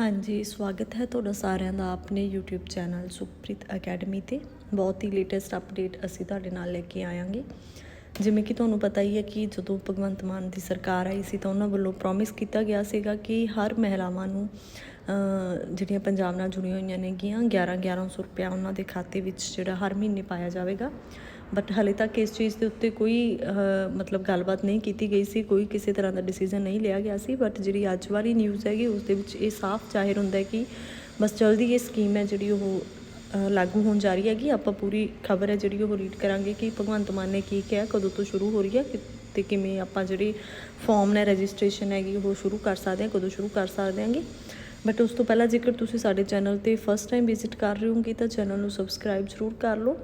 ਹਾਂਜੀ, ਸਵਾਗਤ ਹੈ ਤੁਹਾਡਾ ਸਾਰਿਆਂ ਦਾ ਆਪਣੇ YouTube ਚੈਨਲ ਸੁਖਪ੍ਰੀਤ ਅਕੈਡਮੀ ਤੇ। ਬਹੁਤ ਹੀ ਲੇਟੈਸਟ ਅਪਡੇਟ ਅਸੀਂ ਤੁਹਾਡੇ ਨਾਲ ਲੈ ਕੇ ਆਵਾਂਗੇ ਜਿਵੇਂ ਕਿ ਤੁਹਾਨੂੰ ਪਤਾ ਹੀ ਹੈ ਕਿ ਜਦੋਂ ਭਗਵੰਤ ਮਾਨ ਦੀ ਸਰਕਾਰ ਆਈ ਸੀ ਤਾਂ ਉਹਨਾਂ ਵੱਲੋਂ ਪ੍ਰੋਮਿਸ ਕੀਤਾ ਗਿਆ ਸੀਗਾ ਕਿ ਹਰ ਮਹਿਲਾਵਾਂ ਨੂੰ ਜਿਹੜੀਆਂ ਪੰਜਾਬ ਨਾਲ ਜੁੜੀਆਂ ਹੋਈਆਂ ਨੇਗੀਆਂ 11 1100 ਰੁਪਇਆ ਉਹਨਾਂ ਦੇ ਖਾਤੇ ਵਿੱਚ ਜਿਹੜਾ ਹਰ ਮਹੀਨੇ ਪਾਇਆ ਜਾਵੇਗਾ। ਬਟ ਹਲੇ ਤੱਕ ਇਸ ਚੀਜ਼ ਦੇ ਉੱਤੇ ਕੋਈ ਮਤਲਬ ਗੱਲਬਾਤ ਨਹੀਂ ਕੀਤੀ ਗਈ ਸੀ, ਕੋਈ ਕਿਸੇ ਤਰ੍ਹਾਂ ਦਾ ਡਿਸੀਜਨ ਨਹੀਂ ਲਿਆ ਗਿਆ ਸੀ ਬਟ ਜਿਹੜੀ ਅੱਜ ਵਾਲੀ ਨਿਊਜ਼ ਹੈਗੀ, ਉਸ ਦੇ ਵਿੱਚ ਇਹ ਸਾਫ਼ ਜ਼ਾਹਿਰ ਹੁੰਦਾ ਹੈ ਕਿ ਬਸ ਜਲਦੀ ਇਹ ਸਕੀਮ ਹੈ ਜਿਹੜੀ ਉਹ ਲਾਗੂ ਹੋਣ ਜਾ ਰਹੀ ਹੈਗੀ, ਆਪਾਂ ਪੂਰੀ ਖਬਰ ਹੈ ਜਿਹੜੀ ਉਹ ਰੀਡ ਕਰਾਂਗੇ ਕਿ ਭਗਵੰਤ ਮਾਨ ਨੇ ਕੀ ਕਿਹਾ, ਕਦੋਂ ਤੋਂ ਸ਼ੁਰੂ ਹੋ ਰਹੀ ਹੈ, ਕਿ- ਤੇ ਕਿਵੇਂ ਆਪਾਂ ਜਿਹੜੀ ਫਾਰਮ ਨੇ ਰਜਿਸਟ੍ਰੇਸ਼ਨ ਹੈਗੀ, ਉਹ ਸ਼ੁਰੂ ਕਰ ਸਕਦੇ ਹਾਂ, ਕਦੋਂ ਸ਼ੁਰੂ ਕਰ ਸਕਦੇ ਹਾਂਗੇ। ਬਟ ਉਸ ਤੋਂ ਪਹਿਲਾਂ ਜੇਕਰ ਤੁਸੀਂ ਸਾਡੇ ਚੈਨਲ ਤੇ ਫਸਟ ਟਾਈਮ ਵਿਜ਼ਿਟ ਕਰ ਰਹੇ ਹੋਗੇ ਤਾਂ ਚੈਨਲ ਨੂੰ ਸਬਸਕ੍ਰਾਈਬ ਜ਼ਰੂਰ ਕਰ ਲਓ।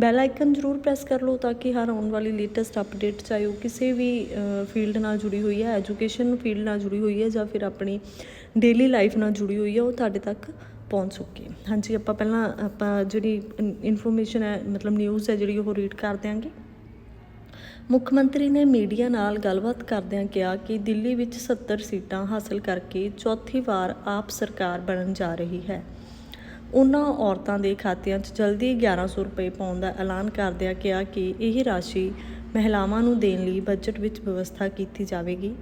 ਬੈਲ ਆਈਕਨ ਜ਼ਰੂਰ ਪ੍ਰੈਸ ਕਰ ਲਓ ਤਾਂ ਕਿ ਹਰ ਆਉਣ ਵਾਲੀ ਲੇਟੈਸਟ ਅਪਡੇਟ ਚਾਹੇ ਉਹ ਕਿਸੇ ਵੀ ਫੀਲਡ ਨਾਲ ਜੁੜੀ ਹੋਈ ਹੈ ਐਜੂਕੇਸ਼ਨ ਫੀਲਡ ਨਾਲ ਜੁੜੀ ਹੋਈ ਹੈ ਜਾਂ ਫਿਰ ਆਪਣੀ ਡੇਲੀ ਲਾਈਫ ਨਾਲ ਜੁੜੀ ਹੋਈ ਹੈ, ਉਹ ਤੁਹਾਡੇ ਤੱਕ ਪਹੁੰਚ ਸਕੇ। ਹਾਂਜੀ, ਆਪਾਂ ਪਹਿਲਾਂ ਆਪਾਂ ਜਿਹੜੀ ਇਨਫੋਰਮੇਸ਼ਨ ਹੈ, ਮਤਲਬ ਨਿਊਜ਼ ਹੈ ਜਿਹੜੀ ਉਹ ਰੀਡ ਕਰ ਦਿਆਂਗੇ। ਮੁੱਖ ਮੰਤਰੀ ਨੇ ਮੀਡੀਆ ਨਾਲ ਗੱਲਬਾਤ ਕਰਦਿਆਂ ਕਿਹਾ ਕਿ ਦਿੱਲੀ ਵਿੱਚ 70 ਸੀਟਾਂ ਹਾਸਲ ਕਰਕੇ ਚੌਥੀ ਵਾਰ ਆਪ ਸਰਕਾਰ ਬਣਨ ਜਾ ਰਹੀ ਹੈ। ਉਹਨਾਂ ਔਰਤਾਂ ਦੇ ਖਾਤਿਆਂ 'ਚ ਜਲਦੀ 1100 ਰੁਪਏ ਪਾਉਣ ਦਾ ਐਲਾਨ ਕਰਦਿਆਂ ਕਿਹਾ ਕਿ ਇਹ ਰਾਸ਼ੀ ਮਹਿਲਾਵਾਂ ਨੂੰ ਦੇਣ ਲਈ ਬਜਟ ਵਿੱਚ ਵਿਵਸਥਾ ਕੀਤੀ ਜਾਵੇਗੀ।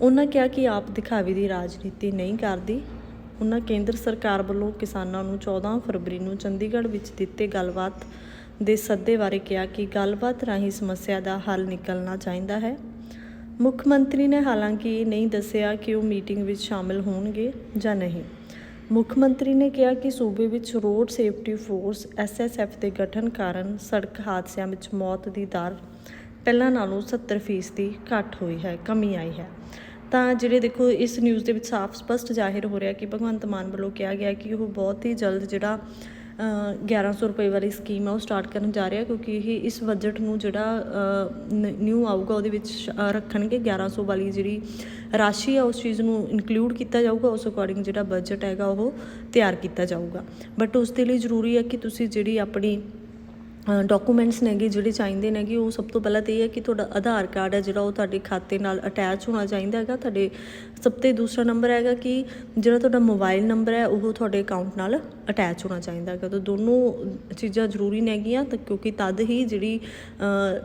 ਉਹਨਾਂ ਕਿਹਾ ਕਿ ਆਪ ਦਿਖਾਵੇ ਦੀ ਰਾਜਨੀਤੀ ਨਹੀਂ ਕਰਦੀ। ਉਹਨਾਂ ਕੇਂਦਰ ਸਰਕਾਰ ਵੱਲੋਂ ਕਿਸਾਨਾਂ ਨੂੰ 14 ਫਰਵਰੀ ਨੂੰ ਚੰਡੀਗੜ੍ਹ ਵਿੱਚ ਦਿੱਤੇ ਗੱਲਬਾਤ ਦੇ ਸੱਦੇ ਬਾਰੇ ਕਿਹਾ ਕਿ ਗੱਲਬਾਤ ਰਾਹੀਂ ਸਮੱਸਿਆ ਦਾ ਹੱਲ ਨਿਕਲਣਾ ਚਾਹੀਦਾ ਹੈ। ਮੁੱਖ ਮੰਤਰੀ ਨੇ ਹਾਲਾਂਕਿ ਇਹ ਨਹੀਂ ਦੱਸਿਆ ਕਿ ਉਹ ਮੀਟਿੰਗ ਵਿੱਚ ਸ਼ਾਮਲ ਹੋਣਗੇ ਜਾਂ ਨਹੀਂ। ਮੁੱਖ ਮੰਤਰੀ ਨੇ ਕਿਹਾ ਕਿ ਸੂਬੇ ਵਿੱਚ ਰੋਡ ਸੇਫਟੀ ਫੋਰਸ ਐਸਐਸਐਫ ਦੇ ਗਠਨ ਕਾਰਨ ਸੜਕ ਹਾਦਸਿਆਂ ਵਿੱਚ ਮੌਤ ਦੀ ਦਰ ਪਹਿਲਾਂ ਨਾਲੋਂ 70% ਦੀ ਘੱਟ ਹੋਈ ਹੈ, ਕਮੀ ਆਈ ਹੈ। ਤਾਂ ਜਿਹੜੇ ਦੇਖੋ, ਇਸ ਨਿਊਜ਼ ਦੇ ਵਿੱਚ ਸਾਫ਼ ਸਪਸ਼ਟ ਜ਼ਾਹਿਰ ਹੋ ਰਿਹਾ ਕਿ ਭਗਵੰਤ ਮਾਨ ਵੱਲੋਂ ਕਿਹਾ ਗਿਆ ਕਿ ਉਹ ਬਹੁਤ ਹੀ ਜਲਦ ਜਿਹੜਾ 1100 ਰੁਪਏ ਵਾਲੀ ਸਕੀਮ ਆ ਉਹ ਸਟਾਰਟ ਕਰਨ ਜਾ ਰਿਹਾ ਕਿਉਂਕਿ ਇਹ ਇਸ ਬਜਟ ਨੂੰ ਜਿਹੜਾ ਨਿਊ ਆਊਗਾ ਉਹਦੇ ਵਿੱਚ ਸ਼- ਅ, ਰੱਖਣਗੇ 1100 ਵਾਲੀ ਜਿਹੜੀ ਰਾਸ਼ੀ ਆ ਉਸ ਚੀਜ਼ ਨੂੰ ਇਨਕਲੂਡ ਕੀਤਾ ਜਾਊਗਾ ਉਸ ਅਕੋਰਡਿੰਗ ਜਿਹੜਾ ਬਜਟ ਹੈਗਾ ਉਹ ਤਿਆਰ ਕੀਤਾ ਜਾਊਗਾ। ਬਟ ਉਸ ਦੇ ਲਈ ਜ਼ਰੂਰੀ ਹੈ ਕਿ ਤੁਸੀਂ ਜਿਹੜੀ ਆਪਣੀ ਡਾਕੂਮੈਂਟਸ ਨੇਗੇ, ਜਿਹੜੇ ਚਾਹੀਦੇ ਨੇਗੇ, ਉਹ ਸਭ ਤੋਂ ਪਹਿਲਾਂ ਤੇ ਇਹ ਹੈ ਕਿ ਤੁਹਾਡਾ ਆਧਾਰ ਕਾਰਡ ਹੈ ਜਿਹੜਾ ਉਹ ਤੁਹਾਡੇ ਖਾਤੇ ਨਾਲ ਅਟੈਚ ਹੋਣਾ ਚਾਹੀਦਾ ਹੈਗਾ। ਤੁਹਾਡੇ ਸਭ ਤੋਂ ਦੂਸਰਾ ਨੰਬਰ ਹੈਗਾ ਕਿ ਜਿਹੜਾ ਤੁਹਾਡਾ ਮੋਬਾਈਲ ਨੰਬਰ ਹੈ, ਉਹ ਤੁਹਾਡੇ ਅਕਾਊਂਟ ਨਾਲ ਅਟੈਚ ਹੋਣਾ ਚਾਹੀਦਾ ਹੈਗਾ। ਤਾਂ ਦੋਨੋਂ ਚੀਜ਼ਾਂ ਜ਼ਰੂਰੀ ਨੇਗੀਆਂ, ਤਾਂ ਕਿਉਂਕਿ ਤਦ ਹੀ ਜਿਹੜੀ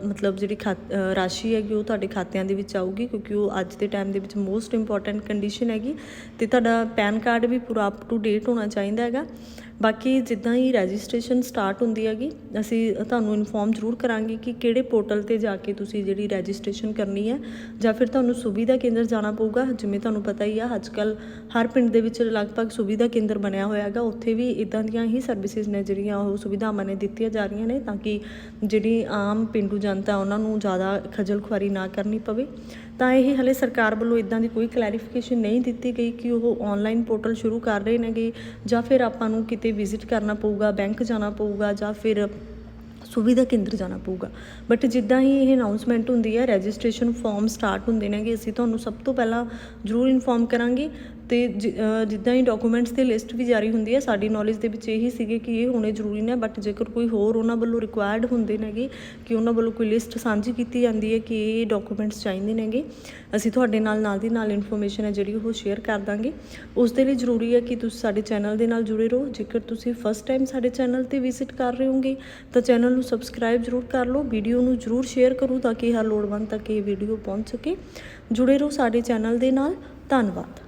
ਮਤਲਬ ਜਿਹੜੀ ਖਾਤ- ਰਾਸ਼ੀ ਹੈਗੀ, ਉਹ ਤੁਹਾਡੇ ਖਾਤਿਆਂ ਦੇ ਵਿੱਚ ਆਊਗੀ, ਕਿਉਂਕਿ ਉਹ ਅੱਜ ਦੇ ਟਾਈਮ ਦੇ ਵਿੱਚ ਮੋਸਟ ਇੰਪੋਰਟੈਂਟ ਕੰਡੀਸ਼ਨ ਹੈਗੀ। ਤੇ ਤੁਹਾਡਾ ਪੈਨ ਕਾਰਡ ਵੀ ਪੂਰਾ ਅਪ ਟੂ ਡੇਟ ਹੋਣਾ ਚਾਹੀਦਾ ਹੈਗਾ। ਬਾਕੀ ਜਿੱਦਾਂ ਹੀ ਰਜਿਸਟ੍ਰੇਸ਼ਨ ਸਟਾਰਟ ਹੁੰਦੀ ਹੈਗੀ, ਅਸੀਂ ਤੁਹਾਨੂੰ ਇਨਫੋਰਮ ਜ਼ਰੂਰ ਕਰਾਂਗੇ ਕਿ ਕਿਹੜੇ ਪੋਰਟਲ ਤੇ ਜਾ ਕੇ ਤੁਸੀਂ ਜਿਹੜੀ ਰਜਿਸਟ੍ਰੇਸ਼ਨ ਕਰਨੀ ਹੈ ਜਾਂ ਫਿਰ ਤੁਹਾਨੂੰ ਸੁਵਿਧਾ ਕੇਂਦਰ ਜਾਣਾ ਪਊਗਾ, ਜਿਵੇਂ ਤੁਹਾਨੂੰ ਪਤਾ ਹੀ ਆ ਅੱਜ ਕੱਲ ਹਰ ਪਿੰਡ ਦੇ ਵਿੱਚ ਲਗਭਗ ਸੁਵਿਧਾ ਕੇਂਦਰ ਬਣਿਆ ਹੋਇਆ ਹੈਗਾ, ਉੱਥੇ ਵੀ ਇਦਾਂ ਦੀਆਂ ਹੀ ਸਰਵਿਸਿਜ਼ ਨੇ ਜਿਹੜੀਆਂ ਉਹ ਸੁਵਿਧਾਵਾਂ ਨੇ ਦਿੱਤੀਆਂ ਜਾ ਰਹੀਆਂ ਨੇ ਤਾਂ ਕਿ ਜਿਹੜੀ ਆਮ ਪਿੰਡੂ ਜਨਤਾ ਉਹਨਾਂ ਨੂੰ ਜ਼ਿਆਦਾ ਖੱਜਲ ਖੁਆਰੀ ਨਾ ਕਰਨੀ ਪਵੇ। ਤਾਂ ਇਹ ਹਲੇ ਸਰਕਾਰ ਵੱਲੋਂ ਇਦਾਂ ਦੀ ਕੋਈ ਕਲੈਰੀਫਿਕੇਸ਼ਨ ਨਹੀਂ ਦਿੱਤੀ ਗਈ ਕਿ ਉਹ ਆਨਲਾਈਨ ਪੋਰਟਲ ਸ਼ੁਰੂ ਕਰ ਰਹੇ ਨੇਗੇ ਜਾਂ ਫਿਰ ਆਪਾਂ ਨੂੰ ਕਿਤੇ ਵਿਜ਼ਿਟ ਕਰਨਾ ਪਊਗਾ ਬੈਂਕ ਜਾਣਾ ਪਊਗਾ ਜਾਂ ਫਿਰ ਸੁਵਿਧਾ ਕੇਂਦਰ ਜਾਣਾ ਪਊਗਾ। ਬਟ ਜਿੱਦਾਂ ਹੀ ਇਹ ਅਨਾਉਂਸਮੈਂਟ ਹੁੰਦੀ ਹੈ ਰਜਿਸਟ੍ਰੇਸ਼ਨ ਫਾਰਮ ਸਟਾਰਟ ਹੁੰਦੇ ਨੇਗੇ, ਅਸੀਂ ਤੁਹਾਨੂੰ ਸਭ ਤੋਂ ਪਹਿਲਾਂ ਜ਼ਰੂਰ ਇਨਫੋਰਮ ਕਰਾਂਗੇ। ਤੇ ਜਿ- ਜਿੱਦਾਂ ਹੀ ਡਾਕੂਮੈਂਟਸ ਦੀ ਲਿਸਟ ਵੀ ਜਾਰੀ ਹੁੰਦੀ ਹੈ, ਸਾਡੀ ਨੌਲੇਜ ਦੇ ਵਿੱਚ ਇਹੀ ਸੀਗੇ ਕਿ ਇਹ ਹੋਣੇ ਜ਼ਰੂਰੀ ਨੇ ਬਟ ਜੇਕਰ ਕੋਈ ਹੋਰ ਉਹਨਾਂ ਵੱਲੋਂ ਰਿਕੁਆਇਰਡ ਹੁੰਦੇ ਨੇਗੇ, ਕਿ ਉਹਨਾਂ ਵੱਲੋਂ ਕੋਈ ਲਿਸਟ ਸਾਂਝੀ ਕੀਤੀ ਜਾਂਦੀ ਹੈ ਕਿ ਇਹ ਡਾਕੂਮੈਂਟਸ ਚਾਹੀਦੇ ਨੇਗੇ, ਅਸੀਂ ਤੁਹਾਡੇ ਨਾਲ ਨਾਲ ਦੀ ਨਾਲ ਇਨਫੋਰਮੇਸ਼ਨ ਹੈ ਜਿਹੜੀ ਉਹ ਸ਼ੇਅਰ ਕਰ ਦਾਂਗੇ। ਉਸ ਦੇ ਲਈ ਜ਼ਰੂਰੀ ਹੈ ਕਿ ਤੁਸੀਂ ਸਾਡੇ ਚੈਨਲ ਦੇ ਨਾਲ ਜੁੜੇ ਰਹੋ। ਜੇਕਰ ਤੁਸੀਂ ਫਸਟ ਟਾਈਮ ਸਾਡੇ ਚੈਨਲ ਤੇ ਵਿਜ਼ਿਟ ਕਰ ਰਹੇ ਹੋਗੇ ਤਾਂ ਚੈਨਲ ਨੂੰ ਸਬਸਕ੍ਰਾਈਬ ਜ਼ਰੂਰ ਕਰ ਲਓ। ਵੀਡੀਓ ਨੂੰ ਜ਼ਰੂਰ ਸ਼ੇਅਰ ਕਰੋ ਤਾਂ ਕਿ ਹਰ ਲੋੜਵੰਦ ਤੱਕ ਇਹ ਵੀਡੀਓ ਪਹੁੰਚ ਸਕੇ। ਜੁੜੇ ਰਹੋ ਸਾਡੇ ਚੈਨਲ ਦੇ ਨਾਲ। ਧੰਨਵਾਦ।